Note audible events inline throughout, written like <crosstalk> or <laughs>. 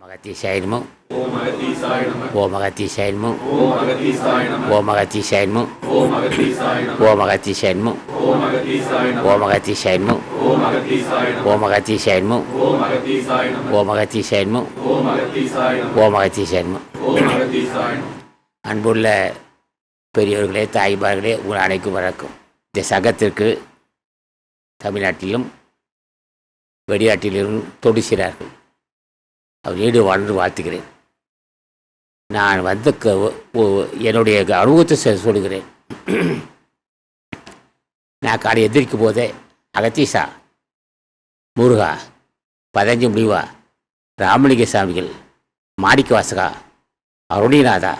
மகத்தீசாய நமோ ஓம் அகத்தீசாய நம ஓம் மகத்தீசாய நமோ ஓம் அகத்தீசாய நம ஓம் மகத்தீசாய நமோ ஓம் அகத்தீசாய நம ஓம் மகத்தீசாய நமோ ஓம் அகத்தீசாய நம அன்புள்ள பெரியவர்களே தாய்மார்களே உங்கள் அனைக்கும் வணக்கம் இந்த சங்கத்திற்கு தமிழ்நாட்டிலும் வெளிநாட்டிலும் தொடுகிறார்கள் அவர் ஈடு வாழ்ந்து வாழ்த்துகிறேன். நான் வந்த க என்னுடைய அனுபவத்தை சொல்கிறேன் சொல்லுகிறேன். நான் காலை எந்திரிக்கும் போதே அகத்தீசா முருகா பதஞ்சு முடிவா ராமலிங்க சாமிகள் மாணிக்க வாசகா அருணிநாதா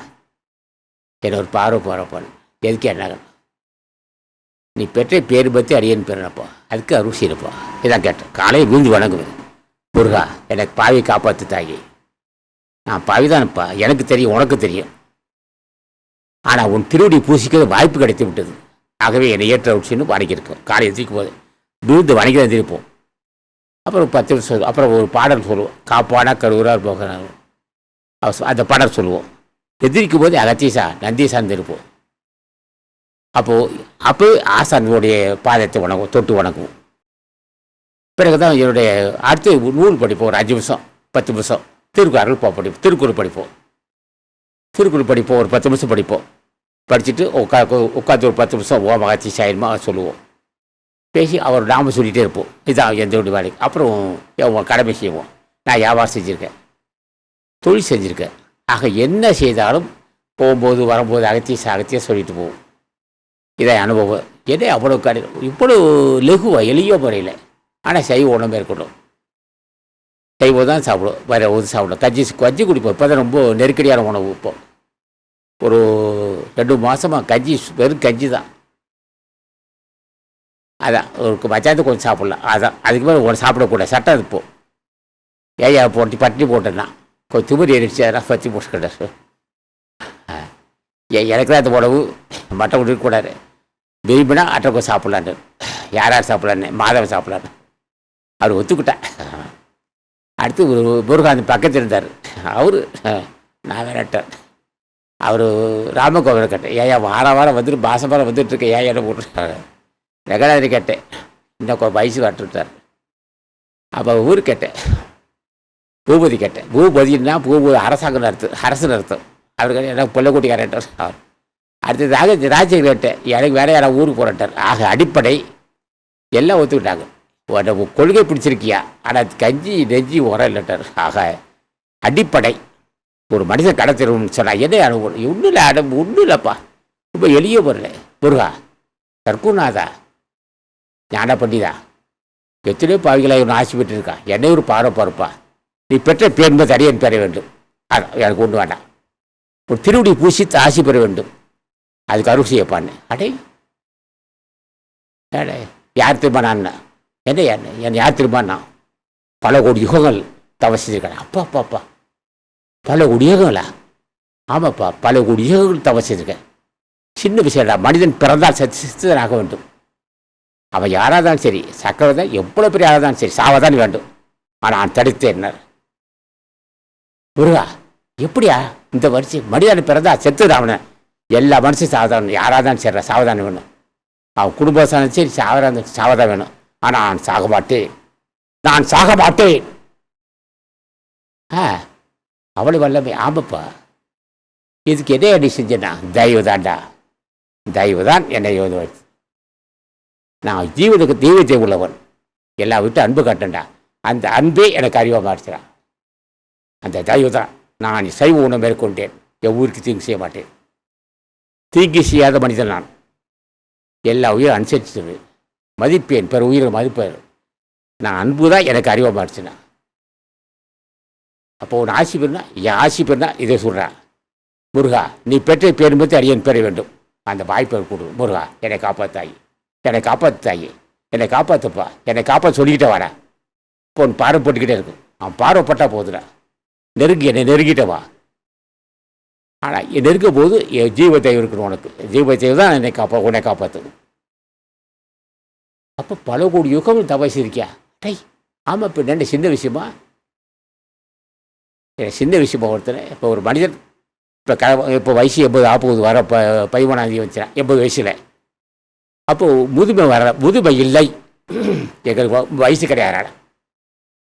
என்னை ஒரு பார்வை போகிறப்பான் எதுக்கு என்ன? நீ பெற்ற பேர் பற்றி அரியன் பெறப்பா அதுக்கு அருசி இருப்பா இதான் கேட்டேன். காலையை விழுந்து வணங்குவேன். முருகா எனக்கு பாவியை காப்பாற்று தாயி நான் பாவிதானப்பா எனக்கு தெரியும் உனக்கு தெரியும். ஆனால் உன் திருவடி பூசிக்க வாய்ப்பு கிடைத்து விட்டது. ஆகவே என்னை ஏற்ற உச்சின்னு வணங்கியிருக்கோம். காலை எதிர்க்கும் போது விழுந்து வணங்கி தான் திருப்போம் அப்புறம் பத்து நிமிஷம் அப்புறம் ஒரு பாடல் சொல்லுவோம். காப்பானா கருவுறார் போகிறார் அந்த பாடல் சொல்லுவோம். எதிரிக்கும் போது அகத்தீசா நந்தீசான்னு இருப்போம் அப்போது அப்போ ஆசானுடைய பாதத்தை வணங்குவோம் தொட்டு வணங்குவோம். பிறகு தான் என்னுடைய அடுத்து நூல் படிப்போம் ஒரு அஞ்சு நிமிஷம் பத்து நிமிஷம் திருக்குறள் போ படிப்போம் திருக்குறள் படிப்போம். திருக்குறள் படிப்போம் ஒரு பத்து நிமிஷம் படிப்போம். படிச்சுட்டு உட்கா உட்காந்து ஒரு பத்து நிமிஷம் ஓ மகத்தி சாயமா சொல்லுவோம். பேசி அவர் நாம சொல்லிகிட்டே இருப்போம். இதான் எந்த வேலைக்கு அப்புறம் என் கடமை செய்வோம். நான் வியாபாரம் செஞ்சுருக்கேன். தொழில் செஞ்சுருக்கேன். ஆக என்ன செய்தாலும் போகும்போது வரும்போது அகத்திய அகத்திய சொல்லிட்டு போவோம். இதான் அனுபவம். எதே அவ்வளோ கடை இவ்வளோ லெகுவாக எளிய முறையில். ஆனால் சைவ உடம்பு இருக்கட்டும். சைவம் தான் சாப்பிடும் வேறு ஒரு சாப்பிடும் கஞ்சி கஞ்சி குடிப்போம். இப்போ தான் ரொம்ப நெருக்கடியான உணவு இப்போ. ஒரு ரெண்டு மாதமாக கஞ்சி வெறும் கஞ்சி தான். அதான் ஒரு மச்சாந்து கொஞ்சம் சாப்பிட்லாம். அதான் அதுக்கு மேலே ஒன்று சாப்பிடக்கூடாது. சட்டம் இப்போ. ஏயா போட்டு பட்டினி போட்டேன்னா கொஞ்சம் திமிரி எரிச்சு அதெல்லாம் பற்றி முடிச்சுக்கிட்டார் எனக்கு தான் அந்த உணவு. மட்டை விடக்கூடாது விரும்பினா அட்டை கொஞ்சம் சாப்பிட்லான்னு. யார் யார் சாப்பிட்லான்னு? மாதவன் சாப்பிட்லான்னு. அவர் ஒத்துக்கிட்டேன் அடுத்து ஒரு முருகாந்த் பக்கத்தில் இருந்தார். அவர் நான் வேறட்டேன் அவர் ராமகோவில் கேட்டேன் ஏயா வார வாரம் வந்துட்டு மாதம் வாரம் வந்துட்டு இருக்கேன் ஏன் என்ன போட்டுருக்காரு ரெகடாதிரி கேட்டேன் இன்னும் வயசு வரட்டுட்டார் அப்போ ஊர் கேட்டேன் பூபதி கேட்டேன். பூபதினா பூபதி அரசாங்கம் அர்த்தம் அரசன் அர்த்தம் அவருக்கு எனக்கு பிள்ளைக்குட்டிக்காரன்ட்டார் அவர் அடுத்ததாக ராஜ்யம் கேட்டேன் எனக்கு வேற யாராவது ஊருக்கு போறட்டார் ஆக அடிப்படை எல்லாம் ஒத்துக்கிட்டாங்க. கொள்கை பிடிச்சிருக்கியா? ஆனால் கஞ்சி நெஞ்சி உரம் லெட்டர் ஆக அடிப்படை. ஒரு மனிதன் கடத்திடும்னு சொன்னால் எதை அனுபவம் ஒன்றும் இல்லை அடம் ஒன்றும் இல்லைப்பா. ரொம்ப எளிய பொருள். முருகா கற்குநாதா ஞான பண்டிதா எத்தனையோ பாவிகளாக இவன் ஆசி பெற்றிருக்கா? என்னை ஒரு பாறை பார்ப்பா நீ பெற்ற பேன்ப தரையன் பெற வேண்டும். அதான் எனக்கு ஒன்று வேண்டாம். ஒரு திருவடி பூசித்து ஆசி பெற வேண்டும். அதுக்கு அருள் செய்யப்பான்னு. அடே. அடே யார் திரும்ப நான்? என்ன என்ன என் யார் திரும்ப நான். பல கோடி யுகங்கள் தவம் அப்பா அப்பா அப்பா. பல கோடி யுகங்களா? ஆமாப்பா பல கோடி யுகங்கள் தவம் சின்ன விஷயம்டா மனிதன் பிறந்தால் சித்தனாக வேண்டும். அவன் யாராக இருந்தாலும் சரி சக்கரை தான் எவ்வளோ பெரிய ஆளாக இருந்தாலும் சரி சாவதான் வேண்டும். ஆனால் நான் தடுத்தேன் முருகா எப்படியா? இந்த வரிசை மனிதன் பிறந்தா செத்துது அவனை எல்லா மனுஷன் சாவதான் யாராக தான் சரி சாவதானம் வேணும். அவன் குடும்பம் சரி சாவதான் சாவதான் வேணும். ஆனால் நான் சாக மாட்டேன். நான் சாக மாட்டேன். ஆ அவ்வளோ வல்லமை. ஆமாப்பா. இதுக்கு எதே அடி செஞ்சேன்னா? தயவு தான்டா தயவு தான் என்னை யோது நான் ஜீவனுக்கு தெய்வத்தை உள்ளவன். எல்லாம் விட்டு அன்பு காட்டேன்டா அந்த அன்பே எனக்கு அறிவாக மாறிச்சிடான் அந்த தயவு தான் நான் சைவ உணவு மேற்கொண்டேன். என் ஊருக்கு தீங்கு செய்ய மாட்டேன். தீங்கு செய்யாத மனிதன் நான். எல்லா உயிரும் அனுசரிச்சது. மதிப்பேன் பிற உயிரை மதிப்பேன். நான் அன்பு தான் எனக்கு அறிவாக மாறிச்சுனா அப்போ உன் ஆசி பெருனா? என் ஆசி பெருனா? இதை சொல்கிறேன் முருகா நீ பெற்ற பேரும் பற்றி அரியன் பெற வேண்டும். அந்த வாய்ப்பை கொடு. முருகா என்னை காப்பாத்தாயி. என்னை காப்பாத்து தாயி என்னை காப்பாத்துப்பா. என்னை காப்பாற்ற சொல்லிக்கிட்டே வாடா. இப்போ உன் பார்வை போட்டுக்கிட்டே இருக்கும். அவன் பார்வைப்பட்டா போதுடா. நெருங்கி என்னை நெருங்கிட்ட வா. ஆனால் நெருங்கும் போது என் ஜீவத்தை இருக்கணும் உனக்கு. ஜீவத்தை தான் என்னை காப்பா உன்னை காப்பாற்றணும் அப்போ பல கோடி யுகங்கள் தவசி டை ஆமாம் இப்போ என்ன சின்ன விஷயமா? எனக்கு சின்ன விஷயமா ஒருத்தர் இப்போ ஒரு மனிதன் இப்போ க இப்போ வயசு எண்பது ஆப்போது வர ப பதிமூணாந்தேதி வச்சுறேன் எண்பது வயசில். அப்போது முதுமை வர முதுமை இல்லை. எங்களுக்கு வயசு கிடையாது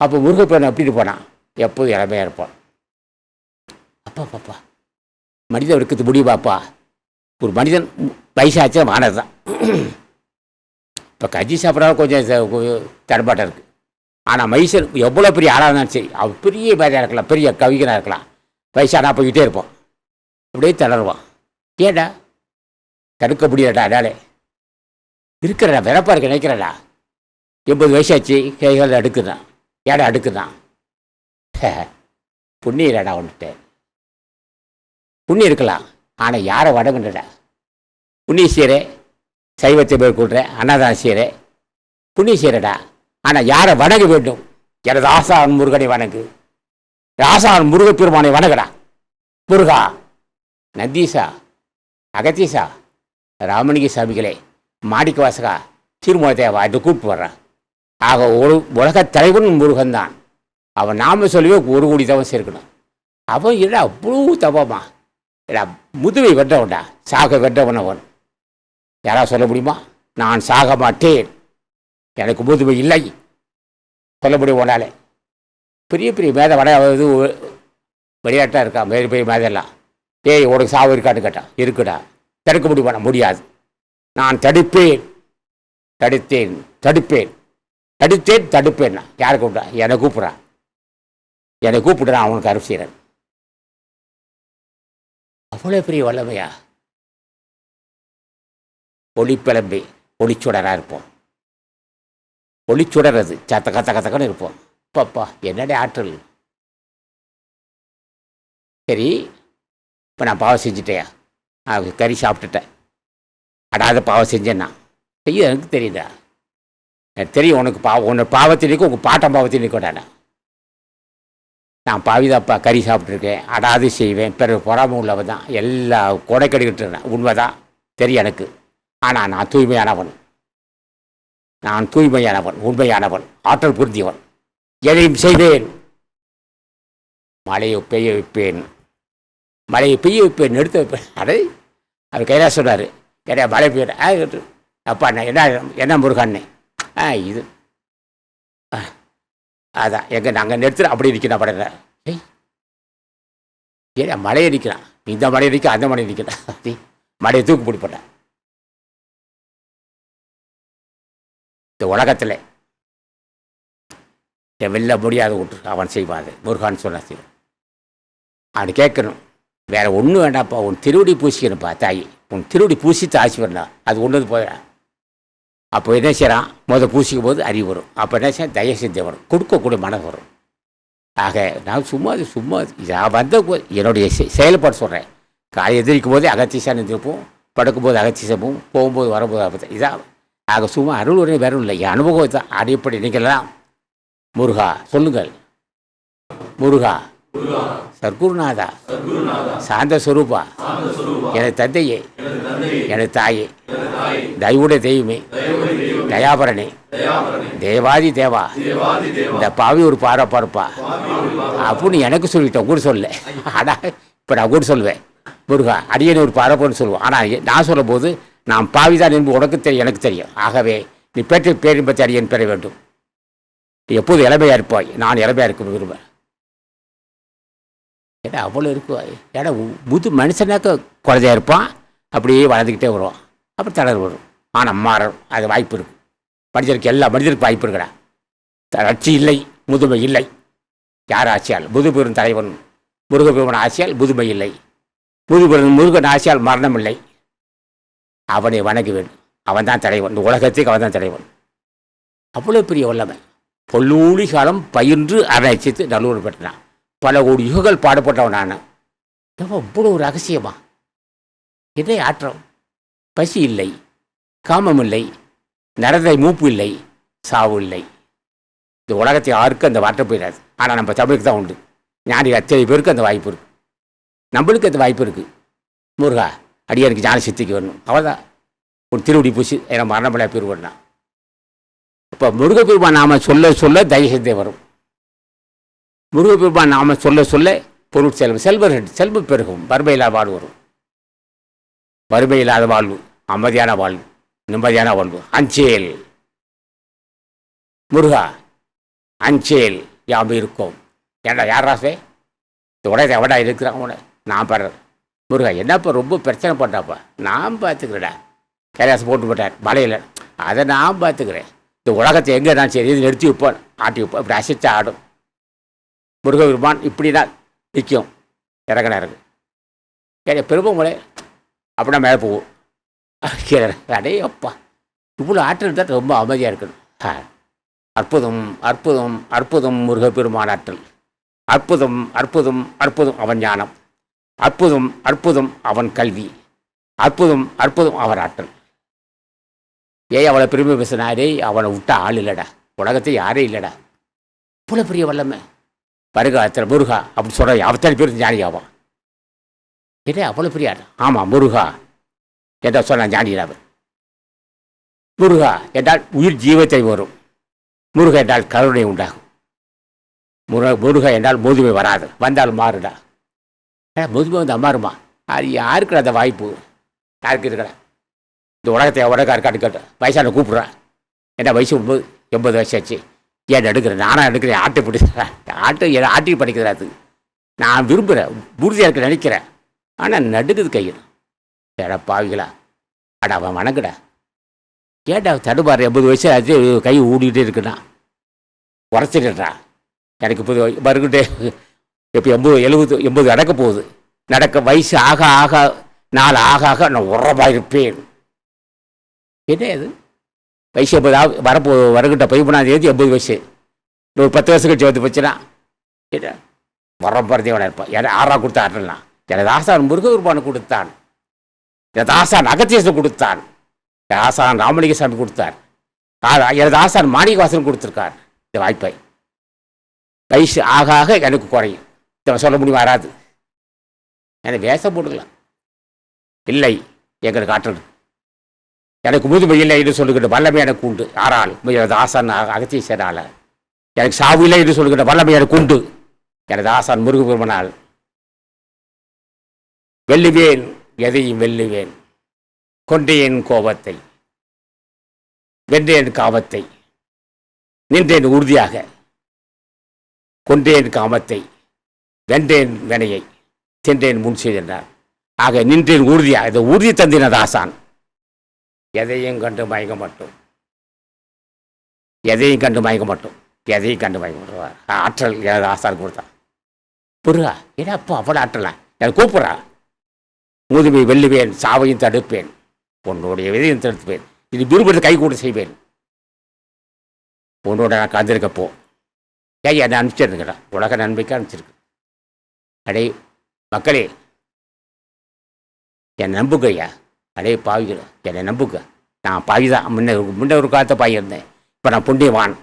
அப்போ முருகப்பேரன் எப்படி போனான் எப்போதும் இளமையாக இருப்பான். அப்பா பாப்பா மனிதன் இருக்கிறது முடியுமாப்பா? ஒரு மனிதன் வயசாச்சா மானது தான் இப்போ கஞ்சி சாப்பிட்றாலும் கொஞ்சம் ச- இருக்குது ஆனால் மைசூர் எவ்வளோ பெரிய ஆளாக இருந்தாலும் சரி அவர் பெரிய மேதையாக இருக்கலாம் பெரிய கவிஞனாக இருக்கலாம். வயசானா போய்கிட்டே இருப்போம் அப்படியே தளருவான். ஏடா தடுக்க முடியாடா அடாலே இருக்கிறடா விறப்பாக இருக்க நினைக்கிறடா. எண்பது வயசாச்சு கைகள் அடுக்குதான். ஏடா அடுக்குதான். புண்ணியம் இல்லடா ஒன்றுட்டு புண்ணியம் இருக்கலாம் ஆனால் யாரை வணங்குன்றடா புண்ணிய சீரே சைவத்தை மேற்கொள்கிற அன்னதானம் செய்கிறே புண்ணிய செய்கிறடா ஆனால் யாரை வணங்க வேண்டும்? எனது ஆசான் முருகனை வணங்கு. ஆசான் முருகப்பெருமானை வணங்கடா. முருகா நந்தீசா அகத்தீசா ராமலிங்க சாமிகளே மாடிக்க வாசகா திருமண தேவா என்று கூப்பிட்டு வர்றான். ஆக ஒரு உலகத் தலைவன் முருகன் தான் அவன் நாம சொல்லவே ஒரு கோடி தவம் சேர்க்கணும். அவன் என்ன அவ்வளோ தவமா? ஏடா முதுமை வென்றவன்டா சாக வென்றவன் அவன். யாராவது சொல்ல முடியுமா? நான் சாக மாட்டேன். எனக்கு முதுமை இல்லை. சொல்ல முடியும் உன்னாலே? பெரிய பெரிய மேதை வட இது விளையாட்டாக இருக்கா? பெரிய பெரிய மேதெல்லாம் ஏய் உனக்கு சாவு இருக்கான்னு கேட்டான் இருக்குடா. தடுக்க முடியுமா? முடியாது. நான் தடுப்பேன். தடுத்தேன் தடுப்பேன். தடுத்தேன் தடுப்பேன். நான் யாரை கூப்பிட்டா என்னை கூப்பிட்றான் என்னை கூப்பிடுறான் அவனுக்கு அருள் செய்கிறேன் அவ்வளோ பெரிய வல்லமையா? ஒளிப்பிளம்பி ஒளிச்சுடராக இருப்போம். ஒளிச்சுடறது சத்த கத்த கத்தக்கன்னு இருப்போம். பாப்பா என்னடே ஆற்றல்? சரி இப்போ நான் பாவம் செஞ்சிட்டேயா நான் கறி சாப்பிட்டுட்டேன். அடாத பாவம் செஞ்சேன்னா? செய்ய எனக்கு தெரியுதா? எனக்கு தெரியும் உனக்கு பாவம் உன்னோட பாவத்தினுக்கு உங்கள் பாட்டம் பாவத்தினைக்கும் நான். நான் பாவிதாப்பா கறி சாப்பிட்ருக்கேன் அடாது செய்வேன். பிறகு பொறாம உள்ளவன் தான் எல்லா கொடைக்கடிக்கிட்டு உண்மைதான். தெரியும் எனக்கு. ஆனால் நான் தூய்மையானவன். நான் தூய்மையானவன் உண்மையானவன் ஆற்றல் புரிந்தியவன். எதையும் செய்வேன். மழையை பெய்ய வைப்பேன். மழையை பெய்ய வைப்பேன் எடுத்து வைப்பேன். அடே அவர் கையில சொன்னார் ஏடா மழை பெய்ய ஆ அப்பா என்ன என்ன முருகண்ணே ஆ இது. ஆ, அதான் எங்கே நாங்கள் நிறுத்துறோம் அப்படி நிற்கிறேன் படுற ஏய் ஏடா மழையை நிற்கிறான் இந்த மழையை நிற்க அந்த மழையை நிற்கிறான் <laughs> மழையை தூக்கு பிடிப்பட்டேன் இந்த உலகத்தில். வெளில வெல்ல முடியாத விட்டு அவன் செய்வான். முருகான் சொன்ன செய்வான் அவனு கேட்கணும் வேற ஒன்றும் வேண்டாம்ப்பா உன் திருவடி பூசிக்கணும்ப்பா தாயி. உன் திருவடி பூசித்து ஆசி வரணும் அது ஒன்று போயிடா அப்போ என்ன செய்கிறான் முத பூசிக்கும் போது அறிவு வரும். அப்போ என்ன செய்ய தய சிந்தை வரும். கொடுக்கக்கூடிய மனம் வரும். ஆக நான் சும்மா அது சும்மா நான் வந்த என்னுடைய செயல்பாடு சொல்கிறேன் காலை எதிரிக்கும் போதே அகத்தீசான இருப்போம் படுக்கும்போது அகத்தீசமும் போகும்போது வரும்போது அகத்தீசம். ஆக சும்மா அருள் உடனே வேறும் இல்லை என் அனுபவத்தை அடிப்படை நீங்கள்லாம். முருகா சொல்லுங்கள். முருகா. சர்க்குருநாதா. சாந்த ஸ்வரூபா சுரூபா எனது தந்தையே. எனது தாயே. தயவுடைய தெய்வமே. தயாபரணே தேவாதி தேவா. இந்த பாவி ஒரு பாறை பார்ப்பா. அப்படின்னு எனக்கு சொல்லிட்டேன் கூட சொல்ல. ஆனால் இப்போ நான் கூட சொல்லுவேன் முருகா அடியனை ஒரு பரப்புன்னு சொல்லுவோம் ஆனால் நான் சொல்லும்போது நான் பாவிதான் என்பது உனக்கு தெரியும் எனக்கு தெரியும் ஆகவே நீ பெற்ற பேரின்பத்தை அடியன் பெற வேண்டும். நீ எப்போது இளமையாக இருப்பாய். நான் இளமையாக இருக்க விரும்புகிறேன். ஏன்னா அவ்வளோ இருக்குவாய் ஏன்னா உ- புது மனுஷனாக்க குழந்தையா இருப்பான். அப்படியே வளர்ந்துக்கிட்டே வருவான். அப்புறம் தளர் வரும். ஆனால் மாறும் அது வாய்ப்பு இருக்கும் மனிதருக்கு எல்லா மனிதருக்கு வாய்ப்பு இருக்குடா. தளர்ச்சி இல்லை முதுமை இல்லை. யார் ஆசையால் முதுபெரும் தலைவன் முருகபெருமன் ஆசையால் முதுமை இல்லை. முதுபெரும் முருகன் ஆசையால் மரணம் இல்லை. அவனை வணங்க வேண்டும். அவன் தான் தலைவன். இந்த உலகத்துக்கு அவன் தான் தலைவன். அவ்வளோ பெரிய வல்லமை. பொல்லூழி காலம் பயின்று அரைச்சித்து நல்லூர் பெற்றான் பல கோடி யுகங்கள் பாடுபட்டவன் நான். ஏப்பா, இவ்வளோ ஒரு ரகசியமா? இதே ஆற்றம்? பசி இல்லை. காமம் இல்லை. நடந்தை மூப்பு இல்லை. சாவு இல்லை. இந்த உலகத்தை யாருக்கும் அந்த வார்த்தை போயிடாது. ஆனால் நம்ம தமிழுக்கு தான் உண்டு. ஞானிகள் அத்தனை பேருக்கு அந்த வாய்ப்பு இருக்குது நம்மளுக்கு அந்த வாய்ப்பு இருக்குது முருகா அடியாருக்கு ஞான சித்திக்கு வரணும். அவ்வளோதான் ஒரு திருவடி பூசி ஏன்னா மரணமலையாக பெருவன்னா இப்போ முருகப்பெருமான் நாம சொல்ல சொல்ல தயசத்தை வரும். முருகப்பெருமான் நாம சொல்ல சொல்ல பொருள் செல்வம் செல்வர்கள் செல்வம் பெருகும். வறுமையில்லாத வாழ்வு வரும். வறுமையில்லாத வாழ்வு அமைதியான வாழ்வு நிம்மதியான வாழ்வு. அஞ்சேல். முருகா அஞ்சேல் யாம் இருக்கோம். ஏன்டா யார் ராசே? இந்த உடனே எவடா இருக்கிறான் உன நான் பாடுறேன் முருகா என்னப்பா ரொம்ப பிரச்சனை பண்ணாப்பா நான் பார்த்துக்கிறேடா கைலாசம் போட்டு போட்டார் மலையில். அதை நான் பார்த்துக்கிறேன் இந்த உலகத்தை எங்கே நான் சரி இது நிறுத்தி வைப்பேன் ஆட்டி வைப்பேன் இப்படி அசைச்சா ஆடும். முருகபெருமான் இப்படி தான் நிற்கும் இறங்கின இறங்கு. ஏன் பெருமமலை அப்படின்னா மேலே போகும் கீழே அடே அப்பா. இவ்வளோ ஆற்றல் தான் ரொம்ப அமைதியாக இருக்கணும். ஆ. அற்புதம் அற்புதம் அற்புதம் முருகப்பெருமான் ஆற்றல். அற்புதம் அற்புதம் அற்புதம் அவன் ஞானம் அற்புதம் அற்புதம் அவன் கல்வி. அற்புதம் அற்புதம் அவர் ஆற்றல். ஏய் அவளை பெருமை பேசினாரே அவனை விட்டா ஆள் இல்லைடா. உலகத்தை யாரே இல்லைடா. இவ்வளோ பெரிய வல்லமை. வருகாலத்தில் முருகா அப்படின்னு சொல்கிற அவத்தனை பேர் ஞானி ஆவான் அவ்வளோ பெரிய ஆள். ஆமாம் முருகா. என்ற சொன்ன ஞானி முருகா என்றால் உயிர் ஜீவத்தை வரும். முருகா என்றால் கருணை உண்டாகும். முருக முருகா என்றால் முதுமை வராது. வந்தால் மாறுடா. முதுமை வந்து அம்மாருமா அது யாருக்கு அந்த வாய்ப்பு? யாருக்கு இருக்கிற இந்த உலகத்தை உலகம் இருக்கான்னு கேட்டு வயசான கூப்பிட்றேன். என்ன வயசு ஒன்பது எண்பது வயசு ஆச்சு. ஏன் எடுக்கிறேன் நானாக எடுக்கிறேன் ஆட்டை பிடிக்கிறேன் ஆட்டை என் ஆட்டி படிக்கிறேன் அது. நான் விரும்புகிறேன் உறுதியாக இருக்க நினைக்கிறேன். ஆனால் நடுக்குது கையில். ஏடா பாவிகளா. அடா அவன் வணங்குடா. ஏடா தடுமாறு எண்பது வயசு ஆச்சு? கை ஊடிக்கிட்டே இருக்குண்ணா உரைச்சிடுறா எனக்கு இப்போ மறுக்கிட்டே இப்போ எண்பது எழுபது எண்பது நடக்க போகுது. நடக்க வயசு ஆக ஆக நாள் ஆக ஆக நான் உரமாக இருப்பேன் என்ன இது? வயசு எண்பது ஆக வரப்போ வருகிட்ட பதிமூணாம் தேதி எண்பது வயசு. ஒரு பத்து வருஷம் கழிச்சு வந்து போச்சுன்னா என்ன? வரம் பறந்தவனாக இருப்பான். என ஆறாக கொடுத்த ஆட்டலாம் எனது ஆசான் கொடுத்தான். எனது அகத்தியசன் கொடுத்தான். என் ஆசான் ராமலிங்கசாமி கொடுத்தார். ஆ- எனது ஆசான் மாணிகவாசன் கொடுத்துருக்கார். இந்த வாய்ப்பை. வயசு ஆக ஆக எனக்கு குறையும். இதை சொல்ல முடியும்? வராது. எனக்கு வேஷம் போட்டுக்கலாம். இல்லை எங்களுக்கு ஆற்றல். எனக்கு முதுமை இல்லை என்று சொல்லுகின்ற வல்லமை எனக்கு உண்டு. ஆறால் எனது ஆசான் அ- எனக்கு சாவு இல்லை என்று சொல்லுகின்ற வல்லமை எனக்கு உண்டு. எனது ஆசான் முருகபெருமனால் வெல்லுவேன் எதையும் வெல்லுவேன். கொண்டேன் கோபத்தை. வென்றேன் காமத்தை. நின்றேன் உறுதியாக. கொண்டேன் காமத்தை. வென்றேன் வினையை சென்றேன் முன் செய்தென்றார் ஆக நின்றேன் உறுதியாக இதை உறுதி தந்தினது ஆசான் எதையும் கண்டு மயங்க மாட்டோம். எதையும் கண்டு மயங்க மாட்டோம். எதையும் கண்டு மயங்க மாட்டோம். ஆற்றல் எனது ஆசான் கொடுத்தான் புரியா ஏன்னா அப்போ அவ்வளோ ஆற்றலா? எனக்கு கூப்பிட்றா. முதுமை வெல்லுவேன் சாவையும் தடுப்பேன். உன்னுடைய விதையும் தடுப்பேன். இது விருப்பத்தை கை கூட செய்வேன். உன்னோட நான் கலந்துருக்கப்போ. ஏன் என்னை அனுப்பிச்சிருந்துக்கிறா உலக நன்மைக்கு அனுப்பிச்சிருக்கு. அடே மக்களே என்னை நம்புக்கையா அடே பாவிகள் என்னை நம்புக்க நான் பாவி தான் முன்ன முன்ன ஒரு காலத்தை பாவி இருந்தேன். இப்போ நான் புண்ணியவான்.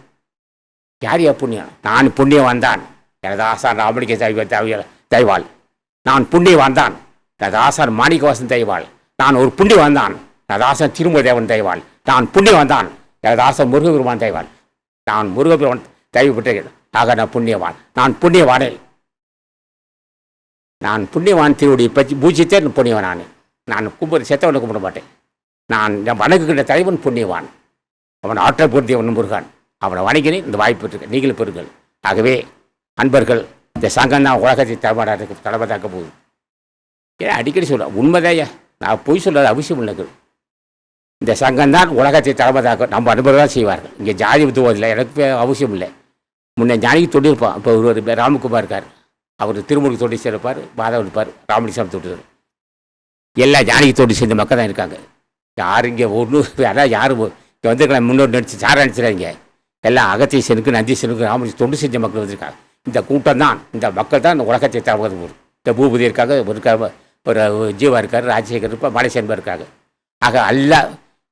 யார் யா புண்ணியம்? நான் புண்ணியவான் தான். எனது ஆசான் ராமலிங்க தெய்வ தெய்வ- தெய்வாள். நான் புண்ணியவான் தான். எனது ஆசான் மாணிக்கவாசன் தெய்வாள். நான் ஒரு புண்ணியவான் தான். எனது ஆசான் திருமூல தேவன் தெய்வாள். நான் புண்ணியவான் தான். எனது ஆசான் முருகபெருமான் தெய்வாள். நான் முருகபெருமான் தெய்வப்பட்டேன் ஆக நான் புண்ணியவான். நான் புண்ணியவானே. நான் புண்ணியவான் திருவுடைய பற்றி பூஜித்தே நான் நான். நான் கும்பிட செத்தவனை கும்பிட மாட்டேன். நான் என் வணங்குகின்ற தலைவன் புண்ணியவான். அவன் ஆற்றல் பொருந்தியவன் முருகான். அவனை வணங்கினேன் இந்த வாய்ப்பு இருக்கு நீங்களும் பெறுங்கள். ஆகவே அன்பர்கள் இந்த சங்கம் தான் உலகத்தை தலைமையாக தலைமை தாக்க போகுது. ஏன் அடிக்கடி சொல்ல உண்மைதையா நான் பொய் சொல்லாத அவசியம் இல்லை இந்த சங்கம் தான் உலகத்தை தலைமை தாக்க நம்ம அனுபவம் தான் செய்வார்கள். இங்கே ஜாதி வித்துவதில்லை எனக்கு அவசியம் இல்லை. முன்னே ஞானிக்கு தொண்டு இப்போ ஒரு ஒரு ராமகுமார் இருக்கார். அவர் திருமுருகு தொண்டு சேர்ப்பார் மாதவன் இருப்பார் ராமலிசாமி தொண்டு எல்லா ஜானகி தொண்டு சேர்ந்த மக்கள் தான் இருக்காங்க. யார் இங்கே ஒன்றும் அதான் யார் இங்கே வந்திருக்கலாம் முன்னோர் நடிச்சு சார நினச்சிடாங்க எல்லாம் அகத்தீசனுக்கு நந்தீசனுக்கு ராமலிங்க தொண்டு செஞ்ச மக்கள் வந்திருக்காங்க. இந்த கூட்டம் தான் இந்த மக்கள் தான் இந்த உலகத்தை தருவது ஊர் இந்த பூபதி இருக்காங்க ஒரு இருக்காங்க ஒரு ஜீவா இருக்கார் ராஜசேகர் இருப்பா மலைசேன்பா இருக்காங்க. ஆக எல்லா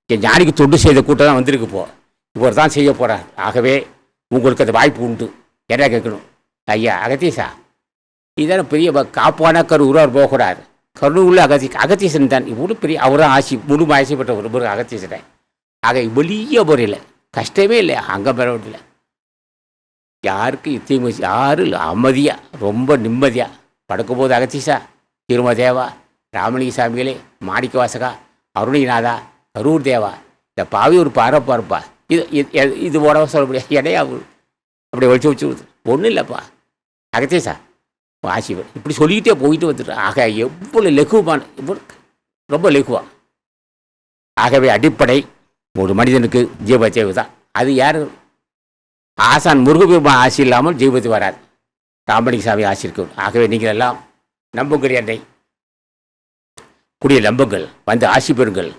என் ஞானிக்கு தொண்டு செய்த கூட்டம் தான் வந்திருக்கு இப்போ. இவர் தான் செய்ய போகிறார் ஆகவே உங்களுக்கு அந்த வாய்ப்பு உண்டு. என்ன கேட்கணும்? ஐயா அகத்தீசா இதான பெரிய காப்பானா காப்பான கரு போகக்கூடாது கரு அகத்தி அகத்தீசன் தான் இவ்வளோ பெரிய அவரும் ஆசி முழு ஆசைப்பட்ட ஒரு ஒரு அகத்தீசனை ஆக வெளிய முறையில் கஷ்டமே இல்லை. அங்கே பரவாயில்ல யாருக்கு தீங்கு யாரும் இல்லை. அமைதியாக ரொம்ப நிம்மதியாக படுக்கும்போது அகத்தீசா திருமதேவா ராமலிங்க சாமிகளே மாணிக்க வாசகா அருணிநாதா கரூர் தேவா. இந்த பாவி ஒரு பாரப்பா இருப்பா. இது இது எ- இது சொல்ல முடியாது. இடையா அப்படி ஒழிச்சு வச்சு ஒன்றும் இல்லைப்பா. அகத்தீசா ஆசிவர் இப்படி சொல்லிக்கிட்டே போயிட்டு வந்துட்டு ஆக எவ்வளோ லெகுவான இவ்வளோ ரொம்ப லெகுவா. ஆகவே அடிப்படை ஒரு மனிதனுக்கு ஜீவத்தேவு தான் அது யார்? ஆசான் முருகபெருமான் ஆசி இல்லாமல் ஜீவத்து வராது. ராமலிங்க சாமி ஆசி இருக்கும் ஆகவே நீங்கள் எல்லாம் நம்புங்கள் என்னை. கூடிய நம்புங்கள் வந்து ஆசி பெறுங்கள்.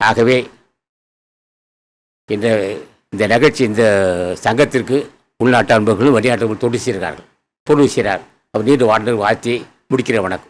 ஆகவே இந்த இந்த நிகழ்ச்சி இந்த சங்கத்திற்கு உள்நாட்டு அன்பர்களும் வெளிநாட்டு தொண்டு செய்கிறார்கள். பொருள் செய்கிறார் அப்படின்னு வாழ்ந்து வாழ்த்தி முடிக்கிற வணக்கம்.